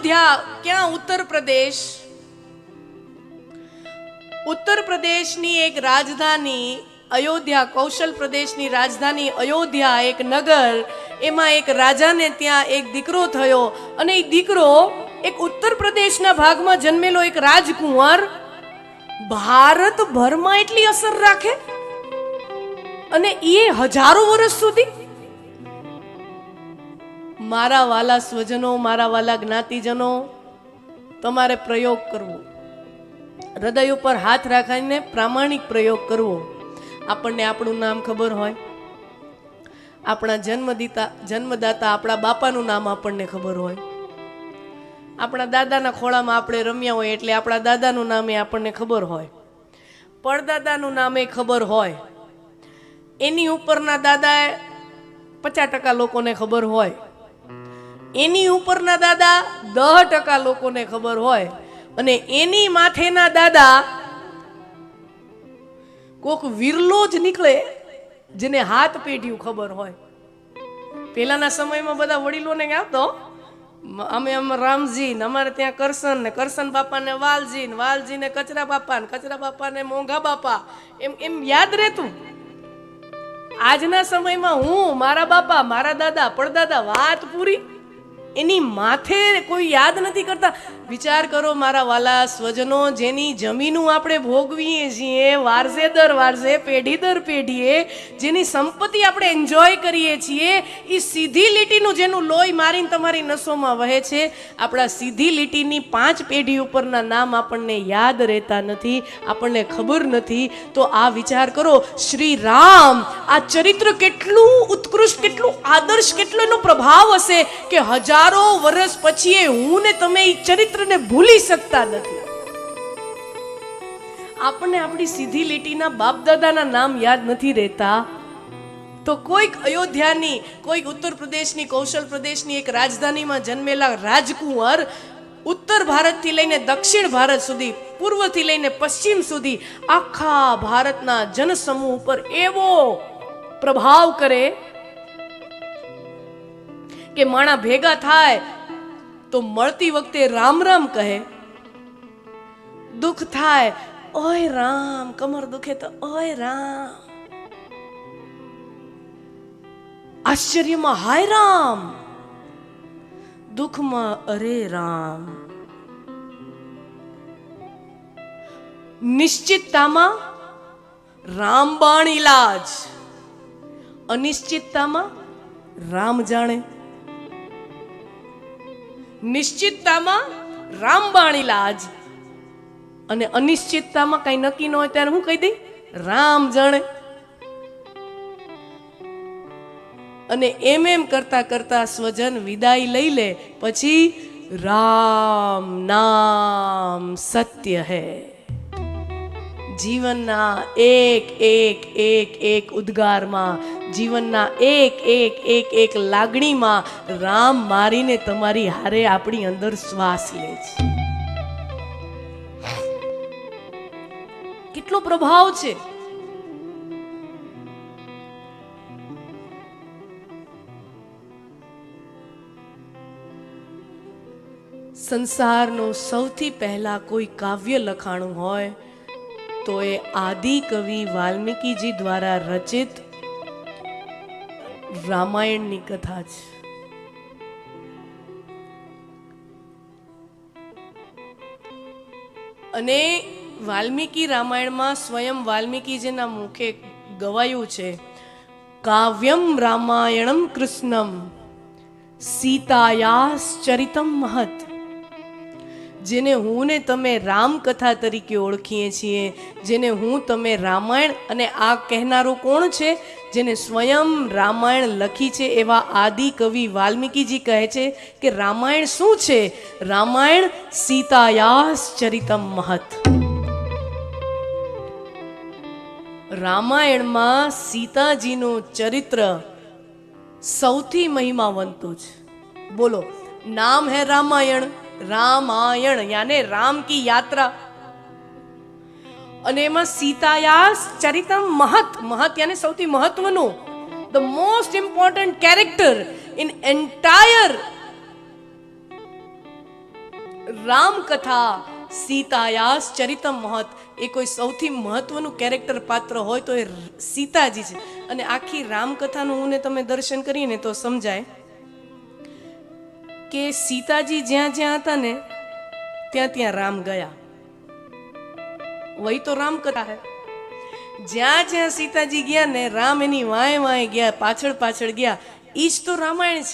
અયોધ્યા ક્યાં ઉત્તર પ્રદેશ ઉત્તર પ્રદેશની એક રાજધાની અયોધ્યા કૌશલ પ્રદેશની રાજધાની અયોધ્યા એક નગર એમાં એક રાજાને ત્યાં એક દીકરો થયો અને એ દીકરો એક ઉત્તર પ્રદેશના ભાગમાં જન્મેલો એક રાજકુંવર ભારતભરમાં એટલી અસર રાખે? અને એ હજારો વર્ષ સુધી મારા વાલા સ્વજનો, મારા વાલા જ્ઞાતિજનો, તમારે પ્રયોગ કરવો. હૃદય ઉપર હાથ રાખીને પ્રામાણિક પ્રયોગ કરવો. આપણને આપણું નામ ખબર હોય. આપણા જન્મદિતા, જન્મદાતા આપણા બાપાનું નામ આપણને ખબર હોય. આપણા દાદાના ખોળામાં આપણે રમ્યા હોય એટલે આપણા દાદાનું નામ એ આપણને ખબર હોય. પડદાદાનું નામ એ ખબર હોય. એની ઉપરના દાદાએ પચાસ ટકા લોકોને ખબર હોય. એની ઉપરના દાદા દહ ટકા લોકોને ખબર હોય અને એની માથેના દાદા કોક વિરલો જ નીકળે જેને હાથ પેઢીયું ખબર હોય. પેલાના સમયમાં બધા વડીલોને આવતો અમે અમે રામજી ને અમારે ત્યાં કરશન ને કરશન બાપા ને વાલજી ને વાલજી ને કચરા બાપા ને કચરા બાપા ને મોંઘા બાપા, એમ એમ યાદ રહેતું. આજના સમયમાં હું, મારા બાપા, મારા દાદા પડદાદા વાત પૂરી. એની માથે કોઈ યાદ નથી કરતા. વિચાર કરો મારા વાલા સ્વજનો, જેની જમીનું આપણે ભોગવીએ છીએ, વારસે દર વારસે, પેઢી દર પેઢીએ, જેની સંપત્તિ આપણે એન્જોય કરીએ છીએ એ સીધી લીટીનું જેનું લોહી મારીને તમારી નસોમાં વહે છે, આપણા સીધી લીટીની પાંચ પેઢી ઉપરના નામ આપણને યાદ રહેતા નથી, આપણને ખબર નથી. તો આ વિચાર કરો, શ્રી રામ, આ ચરિત્ર કેટલું ઉત્કૃષ્ટ, કેટલું આદર્શ, કેટલો એનો પ્રભાવ હશે કે હજારો વર્ષ પછી હું ને તમે એ ચરિત્રને ભૂલી શકતા નથી. આપણને આપણી સીધી લીટીના બાપ દાદાના નામ યાદ નથી રહેતા. તો કોઈક અયોધ્યાની, કોઈક ઉત્તર પ્રદેશની, કૌશલ પ્રદેશની એક રાજધાનીમાં જન્મેલા રાજકુંવર ઉત્તર ભારતથી લઈને દક્ષિણ ભારત સુધી, પૂર્વથી લઈને પશ્ચિમ સુધી આખા ભારતના જનસમૂહ ઉપર એવો પ્રભાવ કરે કે માણા ભેગા થાય, તો મળતી વખતે રામ રામ કહે, દુઃખ થાય, ઓય રામ, કમર દુખે તો ઓય રામ. આશ્ચર્યમાં હાય રામ, દુઃખમાં અરે રામ. નિશ્ચિતતામાં રામબાણ ઇલાજ અનિશ્ચિતતામાં રામ જાણે. નિશ્ચિતતામાં રામબાણી લાજ. અને અનિશ્ચિતતામાં કઈ નક્કી ન હોય ત્યારે હું કહી દઈ, રામ જાણે. અને એમ એમ કરતા કરતા સ્વજન વિદાય લઈ લે, પછી રામ નામ સત્ય હૈ. જીવનના એક એક એક એક ઉદ્ગારમાં, જીવનના એક એક એક એક લાગણીમાં રામ મારીને તમારી હારે આપણી અંદર શ્વાસ લે છે. કેટલો પ્રભાવ છે. સંસારનો સૌથી પહેલા કોઈ કાવ્ય લખાણું હોય તો એ આદિ કવિ વાલ્મીકીજી દ્વારા રચિત રામાયણની કથા છે અને વાલ્મીકી રામાયણમાં સ્વયં વાલ્મીકીજીના મુખે ગવાયું છે, કાવ્યમ રામાયણમ કૃષ્ણમ સીતાયાસ ચરિતમ મહત. જેને હું ને તમે રામકથા તરીકે ઓળખીએ છીએ, જેને હું તમે રામાયણ અને આ કહેનારો કોણ છે? જેને સ્વયં રામાયણ લખી છે એવા આદિ કવિ વાલ્મીકીજી કહે છે કે રામાયણ શું છે? રામાયણ સીતાયાસ ચરિતમ મહત. રામાયણમાં સીતાજીનું ચરિત્ર સૌથી મહિમાવંતું છે. બોલો, નામ હે રામાયણ? રામાયણ, યાને રામ કી યાત્રા. અને એમાં સીતાયાસ ચરિતમ મહત મહત યાને સૌથી મહત્વનું the most important character in entire રામકથા, સીતાયાસ ચરિતમ મહત. એ કોઈ સૌથી મહત્વનું કેરેક્ટર પાત્ર હોય તો એ સીતાજી છે. અને આખી રામકથાનું હું ને તમે દર્શન કરીએ ને તો સમજાય. કે સીતાજી જ્યાં જ્યાં હતા ને, ત્યાં ત્યાં રામ ગયા. વહી તો રામ કથા હે. જ્યાં જ્યાં સીતાજી ગયા ને, રામ એની વાંય વાંય ગયા, પાછળ પાછળ ગયા. એ જ તો રામાયણ છે.